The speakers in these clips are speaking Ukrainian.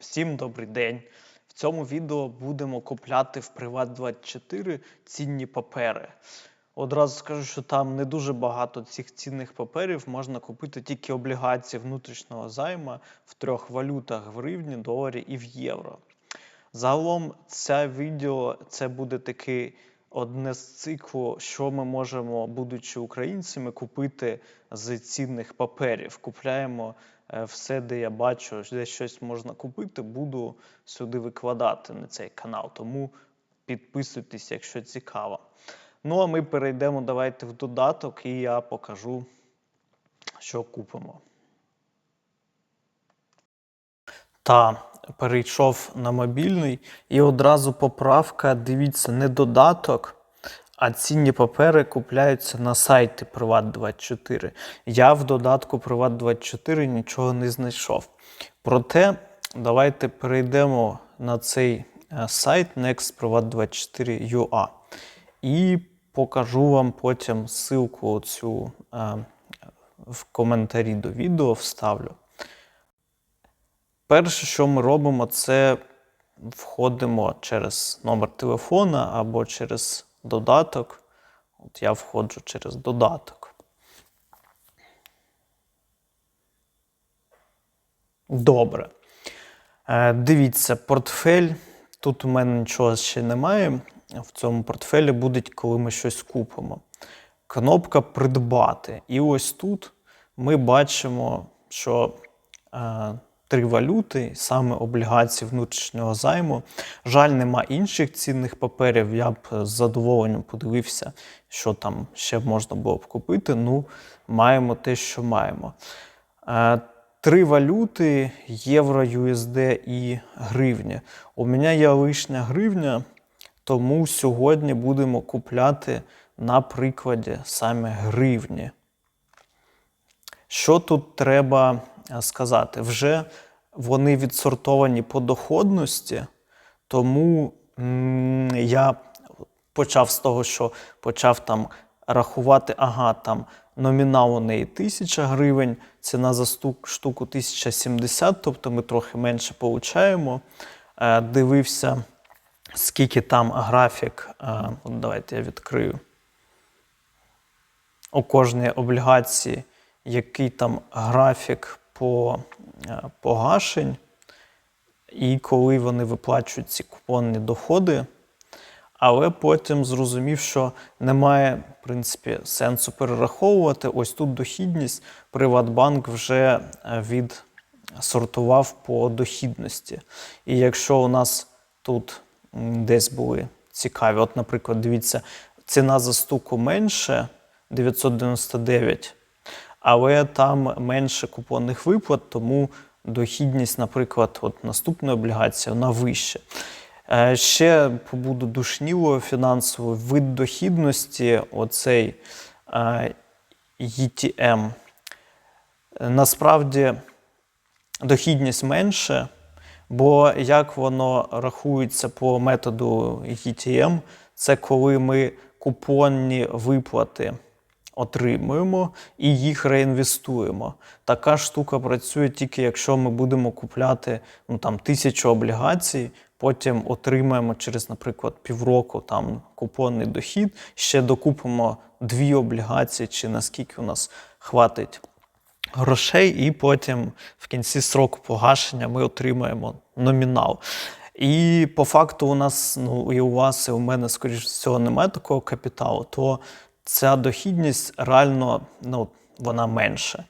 Всім добрий день! В цьому відео будемо купляти в Приват24 цінні папери. Одразу скажу, що там не дуже багато цих цінних паперів. Можна купити тільки облігації внутрішнього займа в трьох валютах в гривні, доларі і в євро. Загалом, це відео це буде таки одне з циклу, що ми можемо, будучи українцями, купити з цінних паперів. Купляємо е, все, де я бачу, де щось можна купити, буду сюди викладати на цей канал. Тому підписуйтесь, якщо цікаво. Ну а ми перейдемо давайте в додаток, і я покажу, що купимо. Та перейшов на мобільний, і одразу поправка. Дивіться, не додаток, а цінні папери купляються на сайті Приват24. Я в додатку Приват24 нічого не знайшов. Проте, давайте перейдемо на цей е, сайт nextprivat24.ua і покажу вам потім ссылку цю е, в коментарі до відео вставлю. Перше, що ми робимо, це входимо через номер телефона або через додаток. От я входжу через додаток. Добре. Е, Дивіться, портфель. Тут у мене нічого ще немає. В цьому портфелі буде, коли ми щось купимо. Кнопка Придбати. І ось тут ми бачимо, що е, три валюти, саме облігації внутрішнього займу. Жаль, нема інших цінних паперів. Я б з задоволенням подивився, що там ще можна було б купити. Ну, маємо те, що маємо. Е, Три валюти: євро, USD і гривня. У мене є лишня гривня, тому сьогодні будемо купляти на прикладі саме гривні. Що тут треба сказати? Вже вони відсортовані по доходності, тому я почав з того, що почав там рахувати, ага, там номінал у неї 1000 гривень, ціна за штуку 1070, тобто ми трохи менше получаємо. Е, дивився, скільки там графік. Е, от давайте я відкрию. У кожній облігації, який там графік по е, погашень, і коли вони виплачують ці купонні доходи. Але потім зрозумів, що немає в принципі сенсу перераховувати. Ось тут дохідність. Приватбанк вже е, відсортував по дохідності. І якщо у нас тут десь були цікаві, от, наприклад, дивіться, ціна за стуку менше 999, але там менше купонних виплат, тому дохідність, наприклад, от наступної облігації, вона вища. Е, Ще побуду душнілою фінансово вид дохідності, оцей е, ETM. Насправді дохідність менше, бо як воно рахується по методу ETM, це коли ми купонні виплати отримуємо і їх реінвестуємо. Така штука працює тільки якщо ми будемо купляти ну, там, тисячу облігацій, потім отримаємо через, наприклад, півроку там купонний дохід, ще докупимо дві облігації, чи наскільки у нас хватить грошей, і потім в кінці сроку погашення ми отримаємо номінал. І по факту у нас, ну і у вас, і у мене, скоріш всього, немає такого капіталу, то ця дохідність реально ну, вона менша.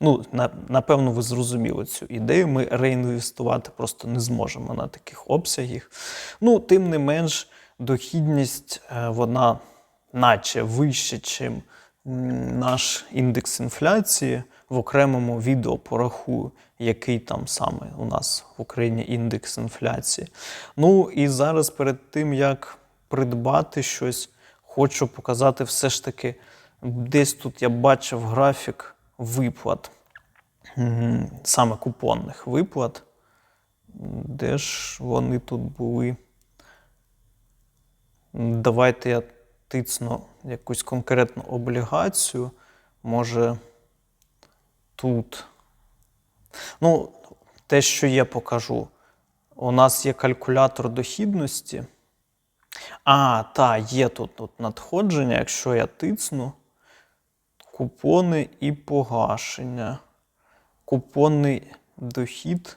Ну, напевно, ви зрозуміли цю ідею. Ми реінвестувати просто не зможемо на таких обсягах. Ну, тим не менш, дохідність е, вона наче вища, чим наш індекс інфляції. В окремому відео порахую, який там саме у нас в Україні індекс інфляції. Ну і зараз перед тим, як придбати щось, хочу показати все ж таки, десь тут я бачив графік виплат, саме купонних виплат. Де ж вони тут були? Давайте я тицну якусь конкретну облігацію. Може тут. Ну, те, що є, покажу. У нас є калькулятор дохідності. А, та, є тут, тут надходження. Якщо я тицну, купони і погашення. Купонний дохід.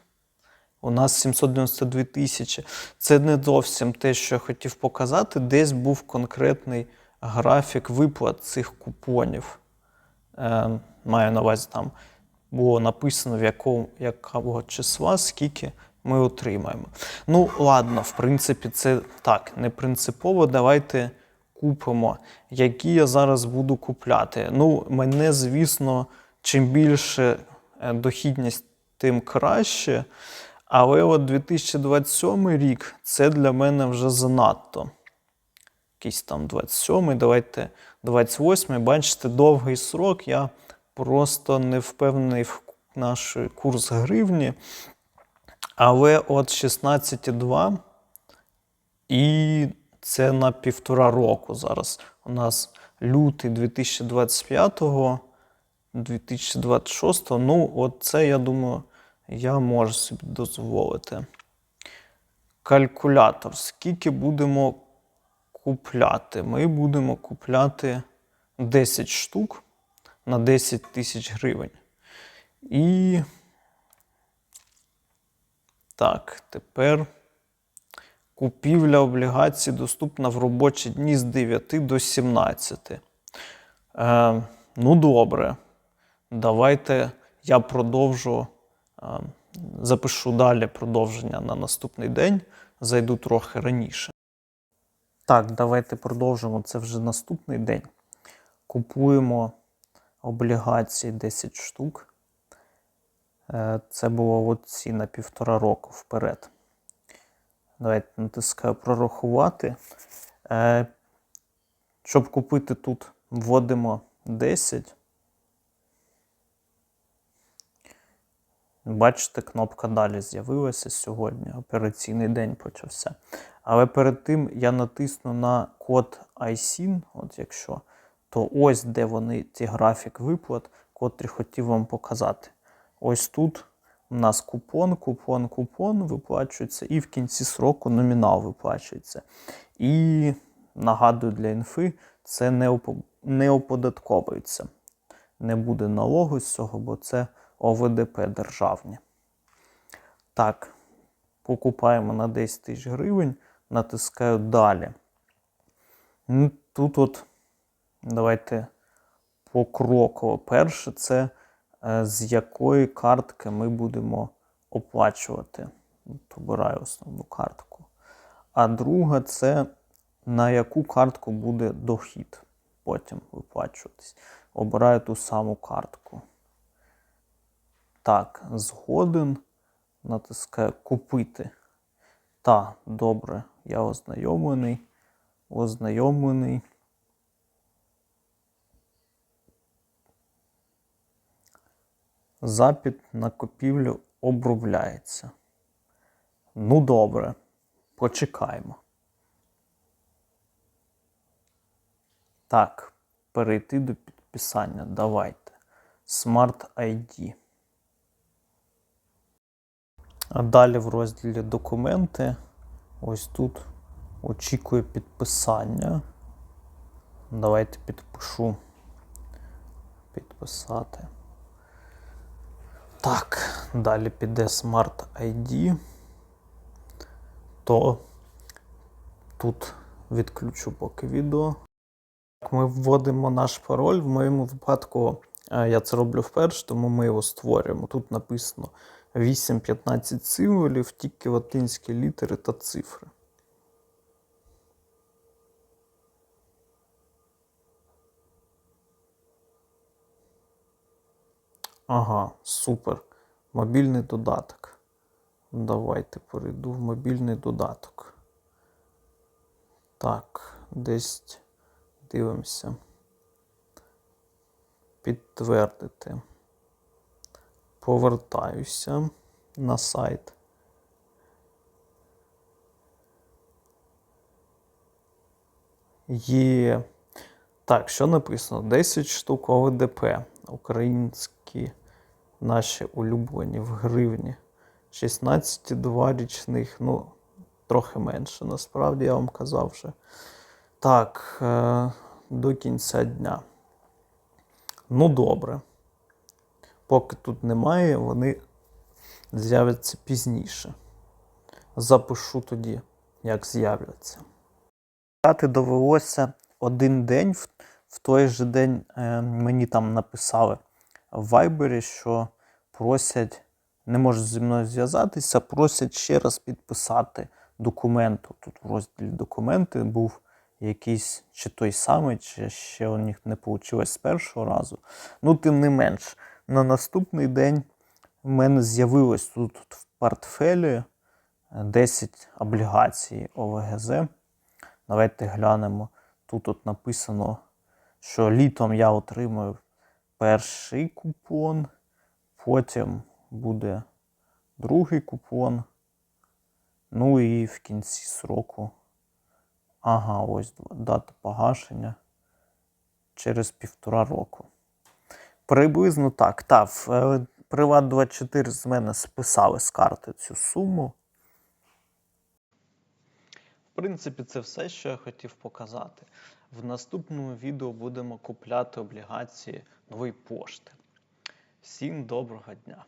У нас 792 тисячі. Це не зовсім те, що я хотів показати. Десь був конкретний графік виплат цих купонів. Е, маю на увазі, там було написано, в якого, якого числа, скільки ми отримаємо. Ну, ладно, в принципі, це так, не принципово. Давайте купимо, які я зараз буду купляти. Ну, мене, звісно, чим більше е, дохідність, тим краще. Але от 2027 рік це для мене вже занадто. Якийсь там 27, давайте 28. Бачите, довгий срок. Я просто не впевнений в наш курс гривні. Але от 16,2 і це на півтора року зараз. У нас лютий 2025, 2026. Ну, от це, я думаю, я можу собі дозволити. Калькулятор. Скільки будемо купляти? Ми будемо купляти 10 штук на 10 тисяч гривень. І так, тепер купівля облігацій доступна в робочі дні з 9 до 17. Е, ну, добре. Давайте я продовжу, е, запишу далі продовження на наступний день. Зайду трохи раніше. Так, давайте продовжимо. Це вже наступний день. Купуємо облігації 10 штук. Е, Це було от ці на півтора року вперед. Давайте натискаю прорахувати. Е, Щоб купити тут, вводимо 10. Бачите, кнопка далі з'явилася сьогодні. Операційний день почався. Але перед тим я натисну на код ISIN, от якщо, то ось де вони, ці графік виплат, котрі хотів вам показати. Ось тут у нас купон, купон, купон виплачується, і в кінці сроку номінал виплачується. І нагадую для інфи, це не, опо- не оподатковується. Не буде налогу з цього, бо це ОВДП державні. Так, покупаємо на 10 тисяч гривень, натискаю далі. Тут от давайте покроково. Перше, це з якої картки ми будемо оплачувати. Обираю основну картку. А друга це на яку картку буде дохід потім виплачуватись. Обираю ту саму картку. Так, згоден. Натискаю купити. Та, добре, я ознайомлений. Ознайомлений. Запит на купівлю обробляється. Ну, добре, почекаємо. Так, перейти до підписання. Давайте. Smart ID. А далі в розділі документи. Ось тут очікую підписання. Давайте підпишу. Підписати. Так, далі піде Smart ID. То тут відключу поки відео. Ми вводимо наш пароль. В моєму випадку е, я це роблю вперше, тому ми його створюємо. Тут написано 8-15 символів, тільки латинські літери та цифри. Ага, супер. Мобільний додаток. Давайте перейду в мобільний додаток. Так, десь дивимося. Підтвердити. Повертаюся на сайт. Є. Так, що написано? 10 штук ОВДП. Українські наші улюблені в гривні. 16,2 річних, ну, трохи менше, насправді я вам казав вже. Так, е, до кінця дня. Ну, добре. Поки тут немає, вони з'являться пізніше. Запишу тоді, як з'являться. Чекати довелося один день. В, в той же день е, мені там написали в Вайбері, що просять, не можуть зі мною зв'язатися, просять ще раз підписати документ. Тут в розділі документи був якийсь чи той самий, чи ще у них не вийшло з першого разу. Ну, тим не менш, на наступний день в мене з'явилось тут в портфелі е, 10 облігацій ОВГЗ. Давайте глянемо. Тут от написано, що літом я отримую перший купон, потім буде другий купон. Ну і в кінці сроку. Ага, ось дата погашення через півтора року. Приблизно так. Та, е, Приват24 з мене списали з карти цю суму. В принципі, це все, що я хотів показати. В наступному відео будемо купляти облігації нової пошти. Всім доброго дня!